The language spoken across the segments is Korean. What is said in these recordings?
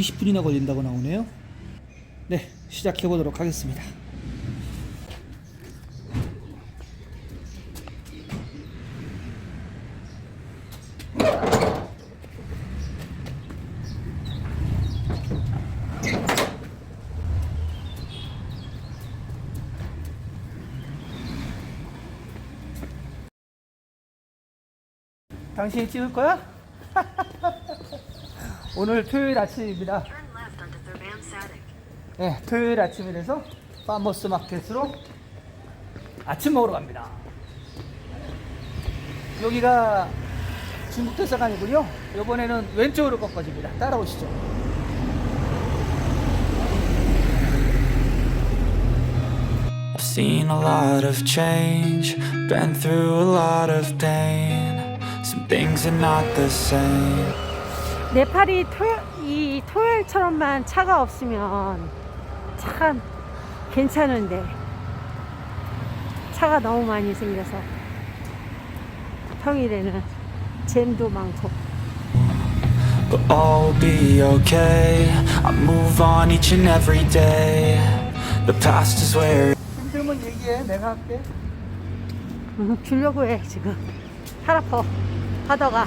20분이나 걸린다고 나오네요. 네, 시작해 보도록 하겠습니다. 당신이 찍을 거야? 오늘 토요일 아침입니다. 네, 토요일 아침이라서 파머스 마켓으로 아침 먹으러 갑니다. 여기가 중국 대사관이고요. 이번에는 왼쪽으로 꺾어집니다. 따라오시죠. 네팔이 토요, 이 토요일처럼만 차가 없으면 참 괜찮은데 차가 너무 많이 생겨서 평일에는 잼도 많고 But all be okay. I move on each and every day. The past is where 힘들면 얘기해. 내가 할게. 음, 주려고 해 지금 팔 아파 하다가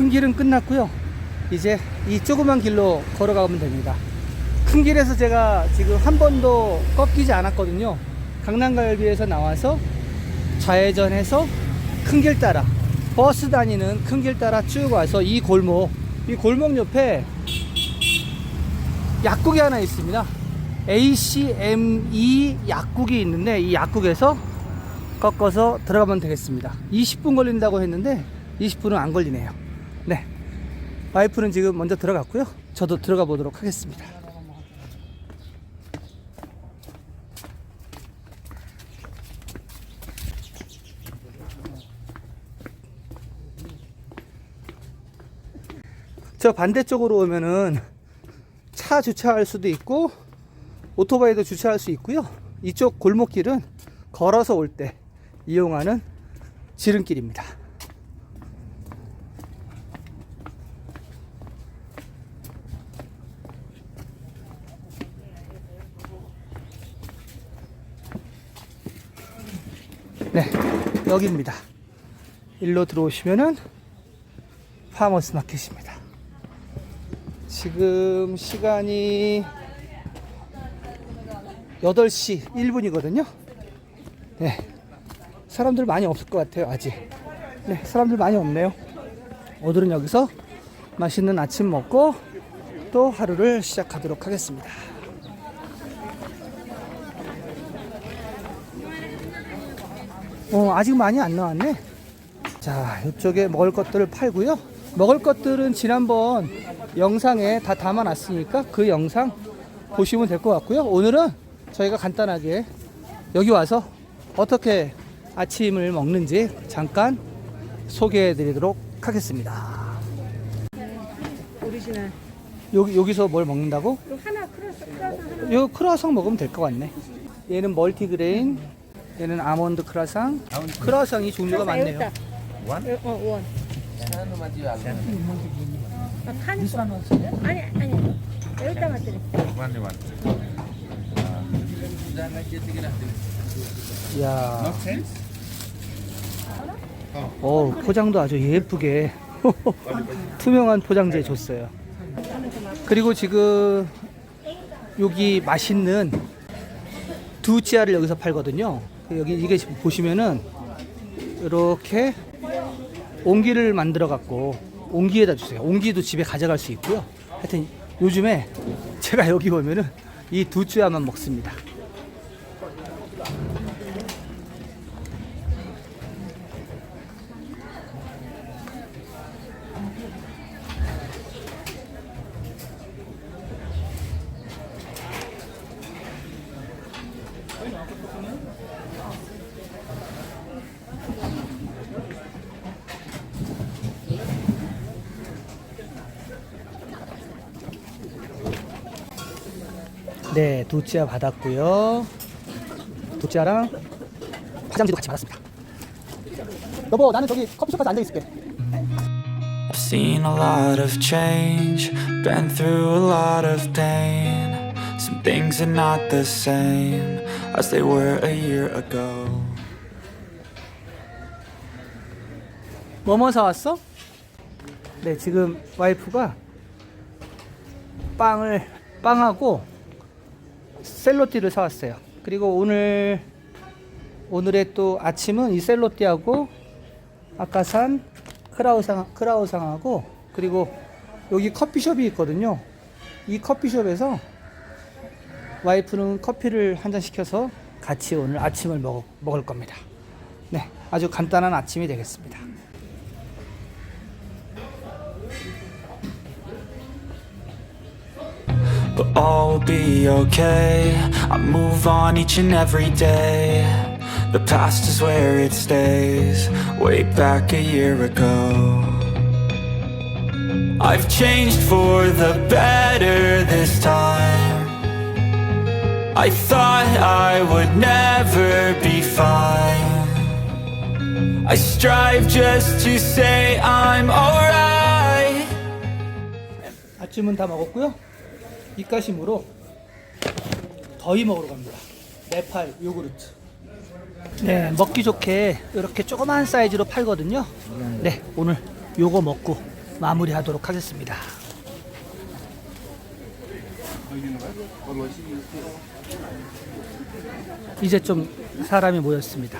큰 길은 끝났고요. 이제 이 조그만 길로 걸어가면 됩니다. 큰 길에서 제가 지금 한 번도 꺾이지 않았거든요. 강남갈비에서 나와서 좌회전해서 큰 길 따라 버스 다니는 큰 길 따라 쭉 와서 이 골목, 이 골목 옆에 약국이 하나 있습니다. ACME 약국이 있는데 이 약국에서 꺾어서 들어가면 되겠습니다. 20분 걸린다고 했는데 20분은 안 걸리네요. 네. 와이프는 지금 먼저 들어갔고요. 저도 들어가 보도록 하겠습니다. 저 반대쪽으로 오면은 차 주차할 수도 있고 오토바이도 주차할 수 있고요. 이쪽 골목길은 걸어서 올 때 이용하는 지름길입니다. 네, 여기입니다. 일로 들어오시면은 파머스 마켓입니다. 지금 시간이 8시 1분이거든요. 네. 사람들 많이 없을 것 같아요, 아직. 네, 사람들 많이 없네요. 오늘은 여기서 맛있는 아침 먹고 또 하루를 시작하도록 하겠습니다. 어, 아직 많이 안 나왔네. 자, 이쪽에 먹을 것들을 팔고요. 먹을 것들은 지난번 영상에 다 담아놨으니까 그 영상 보시면 될 것 같고요. 오늘은 저희가 간단하게 여기 와서 어떻게 아침을 먹는지 잠깐 소개해 드리도록 하겠습니다. 오리지널. 여기, 여기서 뭘 먹는다고? 이거 하나 크로스 크로스 하나. 이거 크라상 먹으면 될 것 같네. 얘는 멀티그레인, 얘는 아몬드 크라상. 크라상이 종류가 많네요. 원? 어, 원. 아, 칸? 아니, 아니. 여기다 맞더니. 이야. 어, 포장도 아주 예쁘게 투명한 포장지에 줬어요. 그리고 지금 여기 맛있는 두찌아를 여기서 팔거든요. 여기 이게 보시면은 이렇게 옹기를 만들어 갖고 옹기에다 주세요. 옹기도 집에 가져갈 수 있고요. 하여튼 요즘에 제가 여기 보면은 이 두찌아만 먹습니다. 네, 도치아 받았고요. 도치아랑 화장지도 같이 받았습니다. 여보, 나는 저기 커피숍 가서 앉아 있을게. I've seen a lot of change, been through a lot of pain. Some things are not the same as they were a year ago. 뭐뭐 사왔어? 네, 지금 와이프가 빵을 빵하고 셀로띠를 사왔어요. 그리고 오늘 오늘의 또 아침은 이 셀로띠하고 아까 산 크라우상 크라우상하고 그리고 여기 커피숍이 있거든요. 이 커피숍에서 와이프는 커피를 한 잔 시켜서 같이 오늘 아침을 먹, 먹을 겁니다. 네, 아주 간단한 아침이 되겠습니다. But all will be okay. I move on each and every day. The past is where it stays, way back a year ago. I've changed for the better this time. I thought I would never be fine. I strive just to say I'm alright. 아침은 다 먹었고요. 입가심으로 더위 먹으러 갑니다. 네팔 요구르트. 네, 먹기 좋게 이렇게 조그만 사이즈로 팔거든요. 네, 오늘 요거 먹고 마무리하도록 하겠습니다. 이제 좀 사람이 모였습니다.